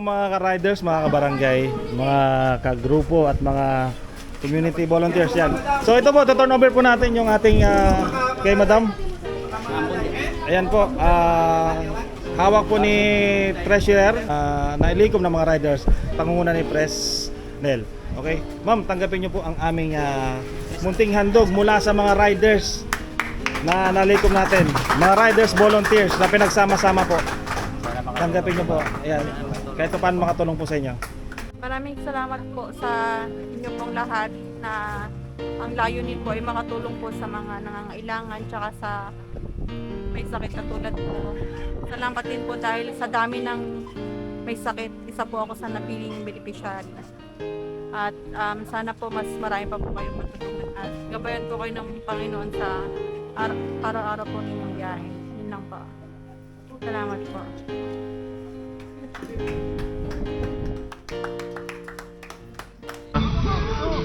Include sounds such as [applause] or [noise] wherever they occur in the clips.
mga ka-riders, mga kabarangay, mga kagrupo at mga community volunteers yan. So ito po, turn over po natin yung ating ah, kay Madam. Ayan po, ah, hawak po ni Treasurer uh, na ng mga riders, pangunguna ni Pres Nel. Okay? Ma'am, tanggapin niyo po ang aming ah, munting handog mula sa mga riders na nalikom natin. Mga riders volunteers na pinagsama-sama po. Tanggapin niyo po. Ayan. Kahit pa paano makatulong po sa inyo. Maraming salamat po sa inyo pong lahat na ang layunin po ay makatulong po sa mga nangangailangan tsaka sa may sakit na tulad po. Salamat din po dahil sa dami ng may sakit, isa po ako sa napiling beneficiary. At um, sana po mas marami pa po kayong matulungan at gabayan po kayo ng Panginoon sa ar- araw-araw po ninyong biyahe. Yun lang po. Salamat po.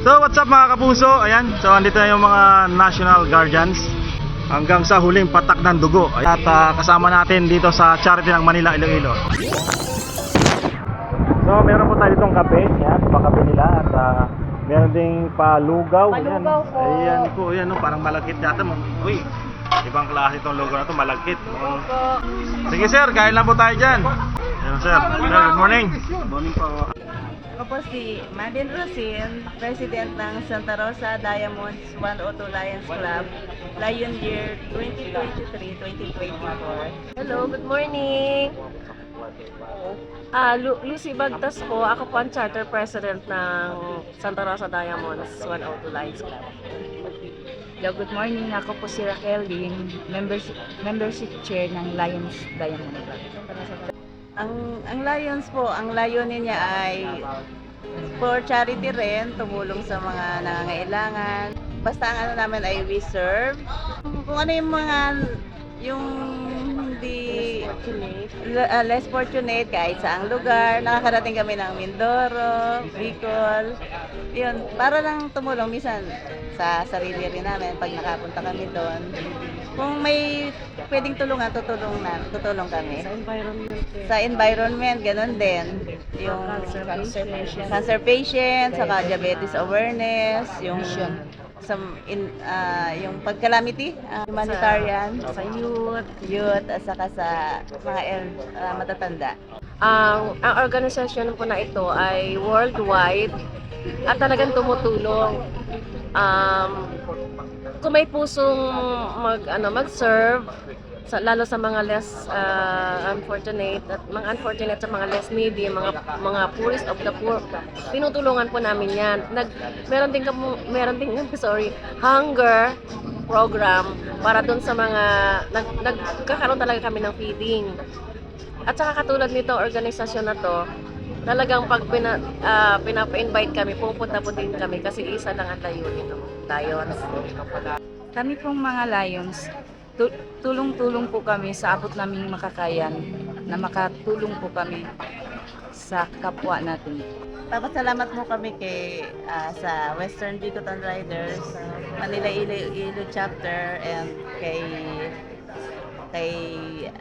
So what's up mga kapuso? Ayan, so andito na yung mga National Guardians hanggang sa huling patak ng dugo. At ah, kasama natin dito sa charity ng Manila, Iloilo. So meron po tayo ditong kape, yan, pakape nila at ah, meron ding palugaw. Ayan. Palugaw po. Ayan po, ayan no, parang malagkit yata mo. Uy, ibang klase itong lugaw na to, malagkit. Mm. Sige sir, kain lang po tayo dyan. Ayan sir, Sir, good morning. Good morning po. Ako po si Madin Rosin, President ng Santa Rosa Diamonds 102 Lions Club, Lion Year 2023-2024. Hello, good morning. Ah, Lu- Lucy Bagtas po. Ako po ang charter president ng Santa Rosa Diamonds 102 Lions Club. Hello, good morning. Ako po si Raquel Lin, membership, membership chair ng Lions Diamond Club. Ang ang Lions po, ang layunin niya ay for charity rin, tumulong sa mga nangangailangan. Basta ang ano namin ay we serve. Kung ano yung mga yung hindi uh, less fortunate kahit saang lugar, nakakarating kami ng Mindoro, Bicol. Yun, para lang tumulong minsan sa sarili rin namin pag nakapunta kami doon. Kung may pwedeng tulungan, tutulong na, tutulong kami. Sa environment. eh. Sa environment, ganun din. Yung Cancer patient. cancer patients, saka diabetes awareness, yung sa in, ah, yung pag-calamity, ah, humanitarian, Sa youth. youth, at saka sa mga el- ah, matatanda. Ang, ang organisasyon po na ito ay worldwide at talagang tumutulong. Um, kung may pusong mag ano mag-serve sa, lalo sa mga less uh, unfortunate at mga unfortunate sa mga less needy, mga mga poorest of the poor, tinutulungan po namin 'yan. Nag meron din kamo meron din [laughs] sorry, hunger program para doon sa mga nag, nagkakaroon talaga kami ng feeding. At saka katulad nito organisasyon na to, talagang pag pina, ah, pinapa-invite kami, pupunta po din kami kasi isa lang ang layunin ng Lions. Kami pong mga Lions, tulong-tulong po kami sa abot naming makakayan na makatulong po kami sa kapwa natin. Papasalamat mo kami kay ah, sa Western Bicoton Riders, Manila Iloilo Chapter, and kay kay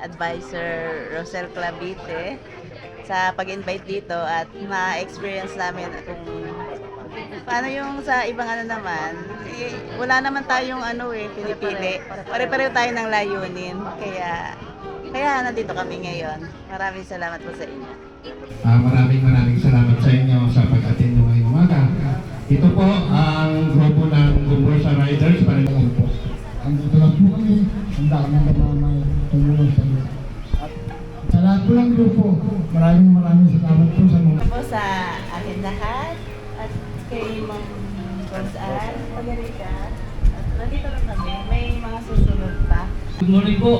advisor Rosel Clavite sa pag-invite dito at ma-experience namin kung paano yung sa ibang ano naman, eh, wala naman tayong ano eh, pinipili. Pare-pareho tayo ng layunin. Kaya, kaya nandito kami ngayon. Maraming salamat po sa inyo. Ah, maraming maraming salamat sa inyo sa pag-attend nyo ngayong umaga. Ito po ang grupo ng Gumbursa Riders para po. Andito lang po kami. Handa kami na may tumulong sa inyo. At sa lahat po ng grupo, maraming maraming salamat po sa mga po sa akin lahat at kay Ma'am Rosal, Pagarita. At nandito lang kami. May mga susunod pa. Good morning po.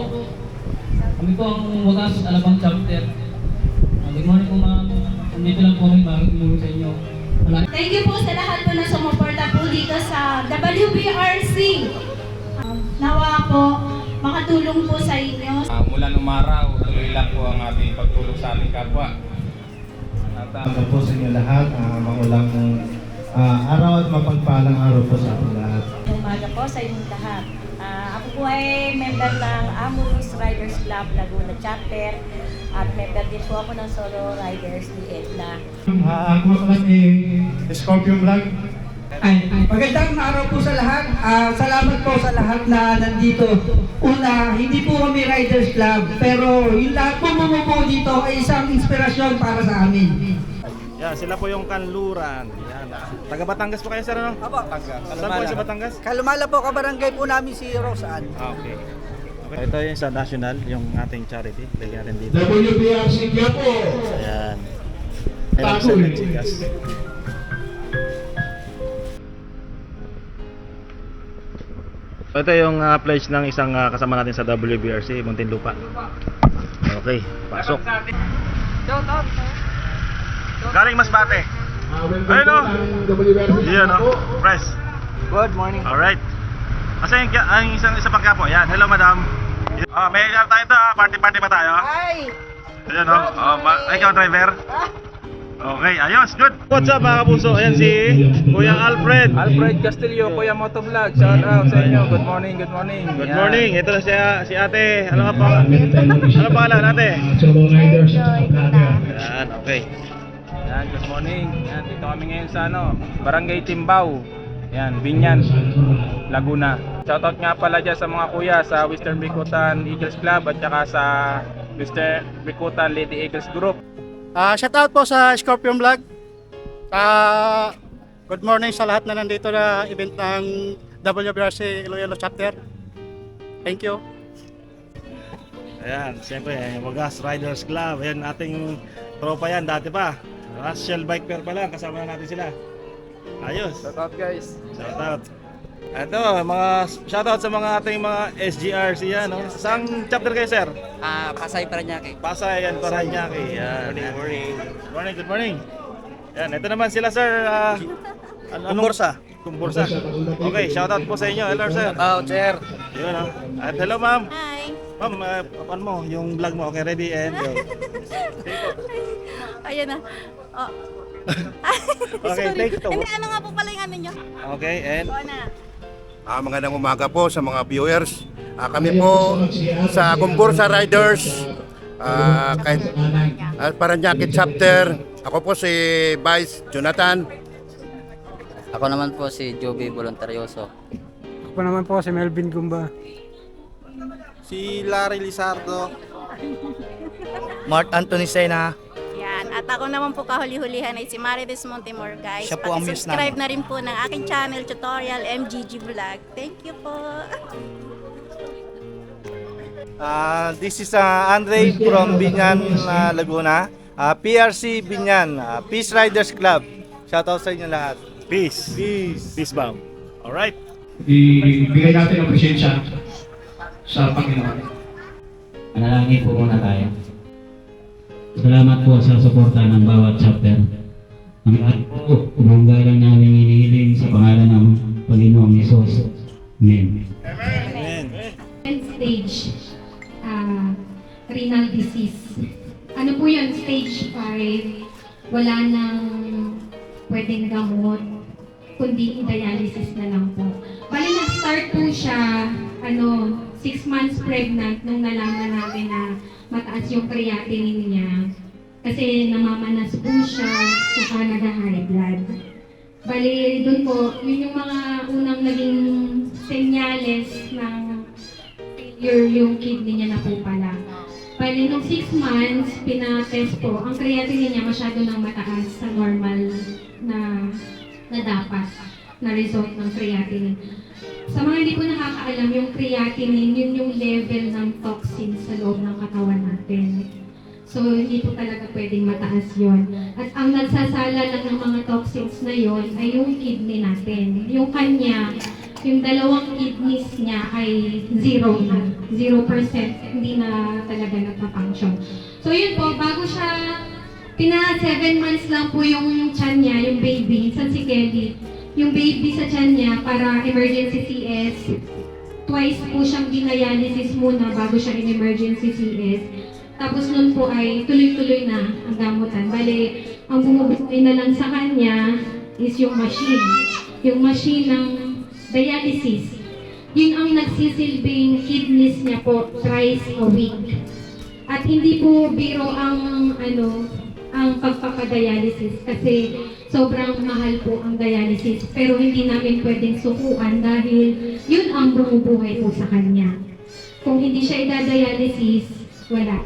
Kami po ang Wagas Alabang Chapter. Uh, Good morning po ma'am. Nandito lang po kami makikimulong sa inyo. Thank you po sa lahat po na sumuporta po dito sa WBRC. Um, nawa po, makatulong po sa inyo. Uh, mula nung araw, tuloy lang po ang ating pagtulong sa ating kapwa. At uh, po sa inyo lahat, ah, maulang ah, araw at mapagpalang araw po sa ating lahat. Umaga po sa inyong lahat. Ah, ako po ay member ng Amorous Riders Club Laguna Chapter. At member din po ako ng Solo Riders ni Edna. Uh, ako pala ni Scorpio Vlog. Ay, magandang araw po sa lahat. Ah, salamat po sa lahat na nandito. Una, hindi po kami Riders Club, pero yung lahat po bumubuo dito ay isang inspirasyon para sa amin. Yan, sila po yung kanluran. Taga Batangas po kayo, sir, ano? Apo, taga. Saan po sa Batangas? Kalumala po, kabarangay po namin si Rosaan. Ah, okay. okay. Ito yung sa national, yung ating charity. Lagyan natin dito. WBRC Quiapo. Ayan. Ayan, sa Chikas. Ito yung uh, pledge ng isang ah, kasama natin sa WBRC, Muntinlupa. Okay, pasok. Galing Masbate. Ayun o. Yan o. Press. Good morning. Alright. Kasi yung, ang isang isa pang kapo. Yan. Hello, madam. Ah, may ano tayo to. ah. Party-party pa tayo. Ay! Ayan o. Oh, ma- ikaw ang driver. Okay, ayos. Good. What's up mga kapuso? Ayan si Kuya Alfred. Alfred Castillo, Kuya Motovlog. Shout out sa inyo. Good morning, good morning. Good Yan. morning. Ito na siya, si ate. Ano nga pa? Ano pangalan ate? Vlogger. Ayan, okay. Yan, good morning. Yan, dito kami ngayon sa ano, Barangay Timbao. Yan, Binyan, Laguna. Shoutout nga pala dyan sa mga kuya sa Western Bikutan Eagles Club at saka sa Western Bikutan Lady Eagles Group. Ah, shout out po sa Scorpion Vlog. Ah, good morning sa lahat na nandito na event ng WBRC Iloilo chapter. Thank you. Ayan, siyempre, Wagas Riders Club. Ayan, ating tropa yan dati pa. Russell Bike Pair pa lang, kasama na natin sila. Ayos. Shoutout guys. Shout out. Ito, mga shout out sa mga ating mga SGRC yan. No? Saan chapter kayo, sir? Ah, Pasay Paranaque. Pasay and Paranaque. Yan. Morning, morning. Good morning, good morning. Yan, ito naman sila, sir. Uh, Kumbursa. Kumbursa. Okay, shout out po sa inyo. Hello, sir. Oh, sir. Yun, no? At hello, ma'am. Hi! Ma'am, uh, paano mo? Yung vlog mo, okay, ready and go. Ayan na. Oh. [laughs] Okay, Sorry. take two. Hindi, ano nga po pala yung ano nyo? Okay, and Oo na. Ah, magandang umaga po sa mga viewers. Ah, kami po sa Gumbursa Riders, ah, kahit ah, Paranaque chapter. Ako po si Vice Jonathan. Ako naman po si Joby Voluntarioso. Ako naman po si Melvin Gumba. Si Larry Lizardo. Mark Anthony Sena. Yan. At ako naman po kahuli-hulihan ay si Marites Montemor, guys. Siya po ang muse subscribe na rin po ng aking channel, tutorial, MGG Vlog. Thank you po. Ah, this is ah, Andre from Binyan, ah, Laguna. Ah, PRC Binyan, ah, Peace Riders Club. Shoutout sa inyo lahat. peace. Peace. Peace bomb. Alright. Ibigay natin ang presensya sa Panginoon. Manalangin po muna tayo. Salamat po sa suporta ng bawat chapter. Ang lahat po, umanggalang namin inihiling sa sa normal na, na dapat na result ng creatinine. Sa mga hindi po nakakaalam, yung creatinine, yun yung level ng toxin sa loob ng katawan natin. So, hindi po talaga pwedeng mataas yon. At ang nagsasala lang ng mga toxins na yon ay yung kidney natin. Yung kanya, yung dalawang kidneys niya ay zero na. Zero percent. Hindi na talaga nagpa-function. So, yun po, bago siya, pina 7 months lang po yung tiyan niya, yung baby, sa si Kelly. Yung baby sa tiyan niya para emergency CS. Twice po siyang dinadialysis muna bago siya in emergency CS. Tapos nun po ay tuloy-tuloy na ang gamutan. Bale, ang bumubuhay na lang sa kanya is yung machine. Yung machine ng dialysis. Yun ang nagsisilbing kidneys niya po thrice a week. At hindi po biro ang ano ang pagpapadialysis kasi sobrang mahal po ang dialysis pero hindi namin pwedeng sukuan dahil yun ang bumubuhay po sa kanya. Kung hindi siya idadialysis, wala.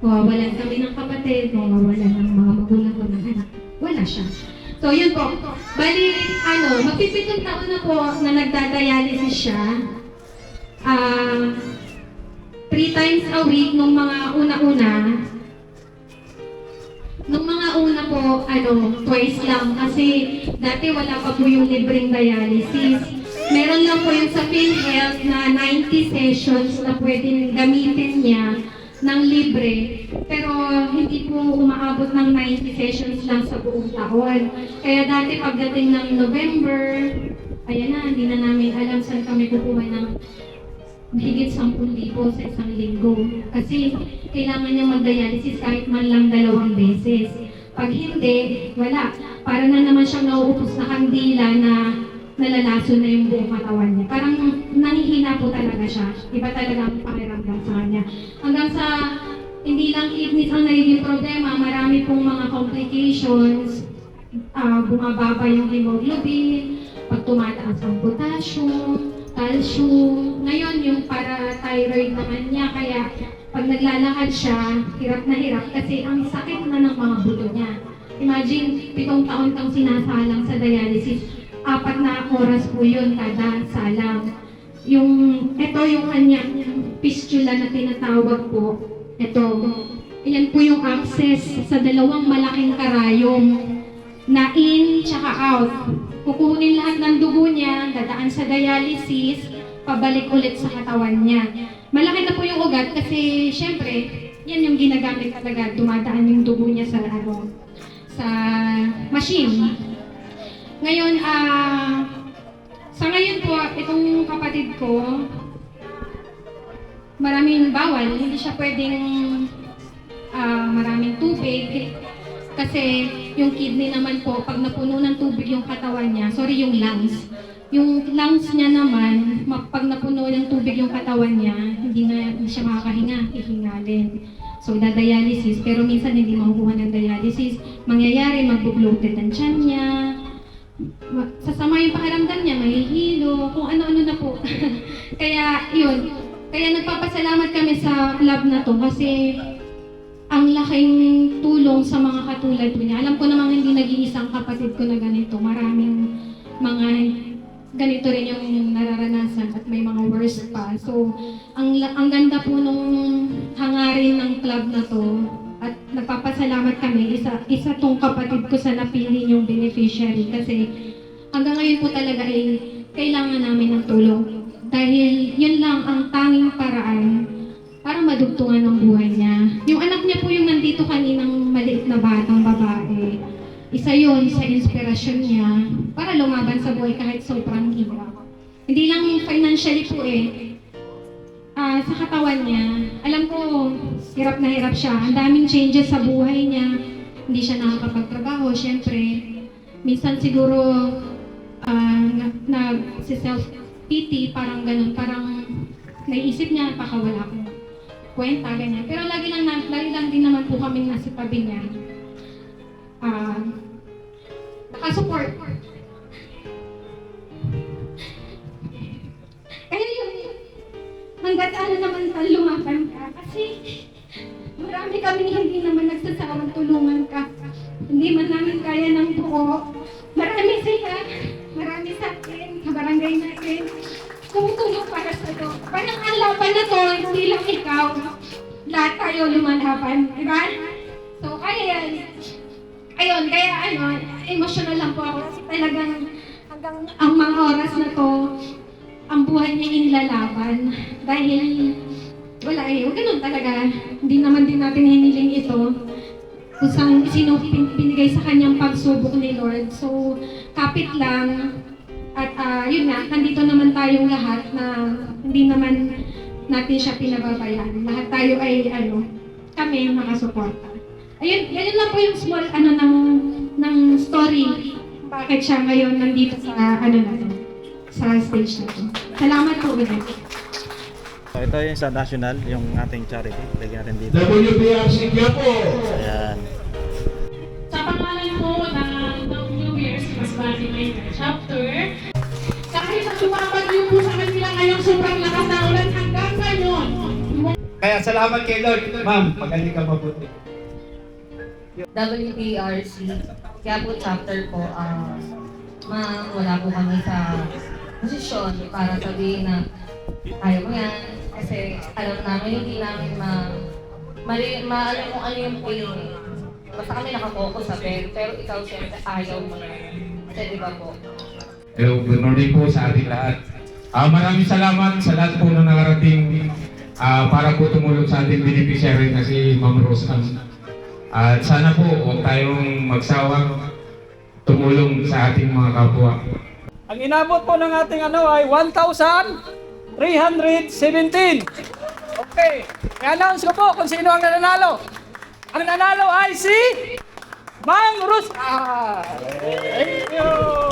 Mawawalan kami ng kapatid, mawawalan ng mga magulang ko ng anak. Wala siya. So yun po. Bali, ano, magpipitong taon na po na nagdadialysis siya. Ah, three times a week nung mga una-una. Po, ano, twice lang. Kasi dati wala pa po yung libreng dialysis. Meron lang po yung sa PhilHealth na 90 sessions na pwedeng gamitin niya ng libre. Pero hindi po umaabot ng 90 sessions lang sa buong taon. Kaya dati pagdating ng November, ayan na, hindi na namin alam saan kami kukuha ng higit 10,000 sa isang linggo. Kasi kailangan niya mag-dialysis kahit man lang dalawang beses. Pag hindi, wala. Para na naman siyang nauupos na kandila na nalalaso na yung buong katawan niya. Parang nangihina po talaga siya. Iba talaga ang pakiramdam sa kanya. Hanggang sa hindi lang kidneys ang nagiging problema, marami pong mga complications. Ah, bumababa yung hemoglobin, pag tumataas ang potassium, calcium. Ngayon, yung para-thyroid naman niya, kaya pag naglalakad siya, hirap na hirap kasi ang sakit na ng mga buto niya. Imagine, pitong taon kang sinasalang sa dialysis, apat na oras po yun kada salang. Yung, ito yung kanya, fistula na tinatawag po. Ito, ayan po yung access sa dalawang malaking karayom na in tsaka out. Kukunin lahat ng dugo niya, dadaan sa dialysis, pabalik ulit sa katawan niya. Malaki na po yung ugat kasi syempre, yan yung ginagamit talaga, dumadaan yung dugo niya sa ano, sa machine. Ngayon, ah, sa ngayon po, itong kapatid ko, maraming bawal, hindi siya pwedeng ah, maraming tubig. Kasi yung kidney naman po, pag napuno ng tubig yung katawan niya, sorry, yung lungs. Yung lungs niya naman, ma- pag napuno ng tubig yung katawan niya, hindi na hindi siya makakahinga, hihingalin. So, dadialysis, pero minsan hindi makukuha ng dialysis. Mangyayari, mag-bloated ang tiyan niya, ma- sasama yung pakiramdam niya, mahihilo, kung ano-ano na po. [laughs] Kaya, yun. Kaya nagpapasalamat kami sa club na to kasi ang laking tulong sa mga katulad niya. Alam ko namang hindi nag-iisang kapatid ko na ganito. Maraming mga ganito rin yung nararanasan at may mga worst pa. So, ang, ang ganda po nung hangarin ng club na to at nagpapasalamat kami, isa, isa tong kapatid ko sa napili yung beneficiary kasi hanggang ngayon po talaga ay kailangan namin ng tulong. Dahil yun lang ang tanging paraan para madugtungan ang buhay niya. Yung anak niya po yung nandito kaninang maliit na batang babae. Isa yun sa inspirasyon niya para lumaban sa buhay kahit sobrang hirap. Hindi lang financially po eh. Ah, sa katawan niya, alam ko, hirap na hirap siya. Ang daming changes sa buhay niya. Hindi siya nakakapagtrabaho, syempre. Minsan siguro, ah, na, si self-pity, parang ganun, parang naisip niya, baka wala akong kwenta, ganyan. Pero lagi lang, lagi lang din naman po kami nasa tabi niya. Ah, nakasupport. Kaya yun, hanggat ano naman sa lumaban ka. Kasi marami kaming hindi naman nagsasawang tulungan ka. Hindi man namin kaya ng buo. Marami sila, marami sa atin, sa barangay natin. Tumutulong para sa to. Parang ang laban na to, hindi lang ikaw. Lahat tayo lumalaban, di ba? So, kaya yan. Ayun, kaya ano, emotional lang po ako talagang hanggang ang mga oras na to, ang buhay niya inilalaban. Dahil wala eh, ganun talaga. Hindi naman din natin hiniling ito. Kusang sino pin- pinigay sa kanyang pagsubok ni Lord. So, kapit lang. At ah, yun nga, nandito naman tayong lahat na hindi naman natin siya pinababayaan. Lahat tayo ay ano, kami yung nakasuporta. Ayun, yan lang po yung small ano ng ng story. Bakit siya ngayon nandito sa ano na to, sa stage na to. Salamat po ulit. So, ito yung sa national, yung ating charity. Lagyan natin dito. WPRC Quiapo. Ayan. Sa pangalan po ng WWS Masbati Minor Chapter, kahit na lumapagyo po sa kanila ngayong sobrang lakas ng ulan hanggang ngayon, Kaya salamat kay Lord. Ma'am, magaling ka mabuti. WPRC, kaya po chapter po, ah, ma'am, wala po kami sa posisyon para sabihin na kaya mo yan. Kasi alam namin, hindi namin ma, mali, maalam kung ano yung pain. Basta kami nakafocus sa pen, pero ikaw siyempre ayaw mo na. Kasi di po? Hello, good morning po sa ating lahat. Ah, maraming salamat sa lahat po na nakarating ah, para po tumulong sa ating beneficiary na si Ma'am Rose Ann. At sana po huwag tayong magsawang tumulong sa ating mga kapwa. Ang inabot po ng ating ano ay 1,317. Okay. I-announce ko po kung sino ang nanalo. Ang nanalo ay si Mang Rus. Ah, thank you.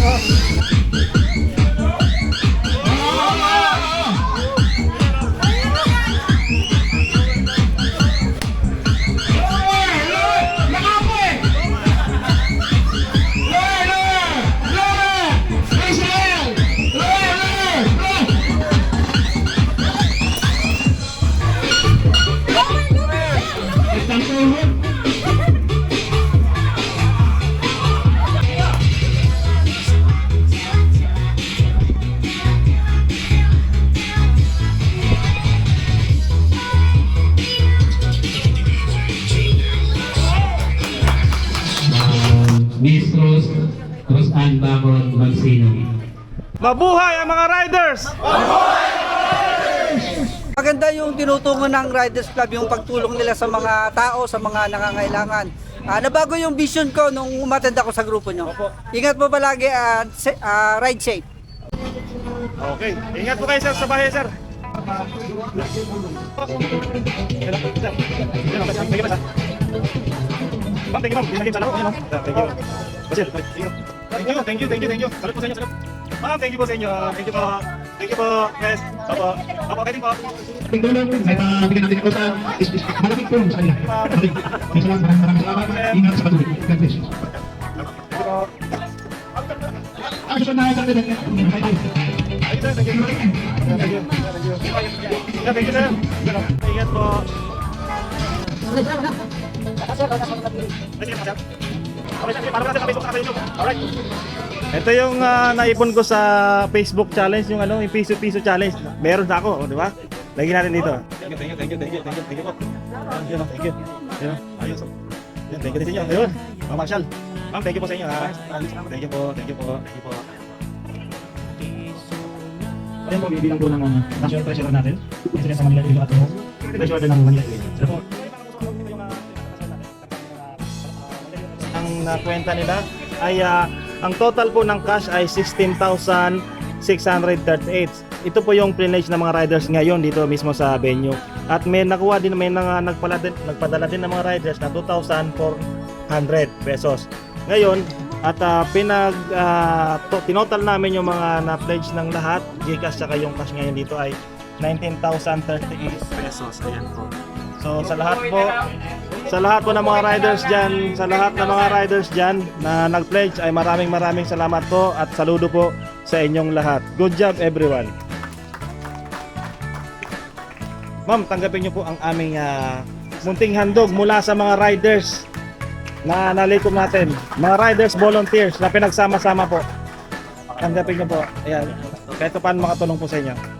怖い! Rose Ann Bangon Magsino. Mabuhay ang mga riders! Maganda yung tinutungo ng Riders Club, yung pagtulong nila sa mga tao, sa mga nangangailangan. Ah, nabago yung vision ko nung umattend ako sa grupo nyo. Ingat po palagi at ah, ride safe. Okay, ingat po kayo sir sa bahay sir. Ma'am, thank you ma'am. Na game sa laro. Ayun, oh. Thank you. Basil, thank you. Thank you, thank you, thank you, thank you. Salut po sa inyo, salut. Ma'am, thank you po sa inyo. Thank you po. Thank you po. Yes. Opo. Opo, pwede po. Ating tulong sa uh, bigyan natin is, is malaking tulong sa. Malaking. Kaya salamat, maraming maraming salamat. Ingat sa patuloy. God bless you. Susunod na ito, Thank you, sir. Thank you. Thank you. Thank you. Yeah, thank you, sir. Ingat po. Ito yung ah, naipon ko sa Facebook challenge, yung ano, yung piso-piso challenge. Meron na ako, oh, di ba? Lagyan natin dito. Thank you, thank you, thank you, thank you, thank you, thank you po. Ayun, thank you. Ayun, thank you din sa inyo. Ayun, Ma'am Marshall. Ma'am, thank you po sa inyo ha. Thank you po, thank you po, thank you po. Ayan po, bibilang po ng uh, national treasurer natin. President sa Manila Dito at din ng Manila Dito. Sila po. Ang nakwenta nila ay ah, ang total po ng cash ay 16,638. Ito po yung pledge ng mga riders ngayon dito mismo sa venue. At may nakuha din, may nang, nagpala din, nagpadala din ng mga riders na 2,400 pesos. Ngayon, at ah, pinag ah, to, tinotal namin yung mga na-pledge ng lahat, Gcash saka yung cash ngayon dito ay 19,038 pesos. Ayan po. So sa lahat po, sa lahat po ng mga riders dyan, sa lahat ng mga riders dyan na nag-pledge ay maraming maraming salamat po at saludo po sa inyong lahat. Good job everyone. Ma'am, tanggapin niyo po ang aming ah, munting handog mula sa mga riders na nalikom natin. Mga riders volunteers na pinagsama-sama po. Tanggapin niyo po. Ayan. Kahit pa paano makatulong po sa inyo.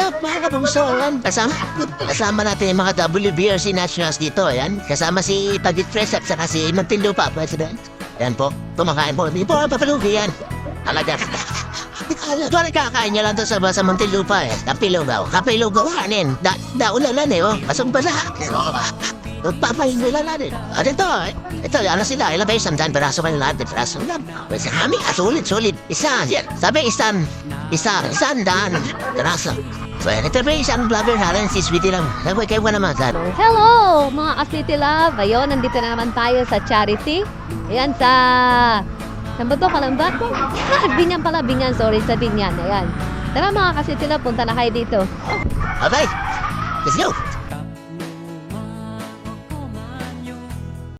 Up mga kabungso? Yan, kasama, kasama natin yung mga WBRC Nationals dito. Yan, kasama si Padit Tres at saka si Montinlupa, President. Yan po, kumakain po. Hindi po, papalugi yan. Talaga. Doon kakain niya lang to sa, sa Montinlupa eh. Kapilo daw. Kapilo gawanin. Da, daulalan eh, oh. Pasong bala. Papahingi lang natin. At ito, eh, ito, ano sila, ilang kayo, samdan, peraso kayo lahat, peraso lang. Sa kami, ah, sulit, sulit. Isa, yan. Sabi, isang, isa, isang daan, peraso. So, yan, ito yung isang vlogger natin, si Sweetie lang. Nagway kayo ka naman, sir. Hello mga ka-City Love! Ayun, nandito na naman tayo sa charity. Ayan, sa... Saan ba to? Kalamba? Ah, Binyan pala, Binyan. Sorry, sa Binyan. Ayan. Tara mga ka-City Love, punta na kayo dito. Okay, let's go.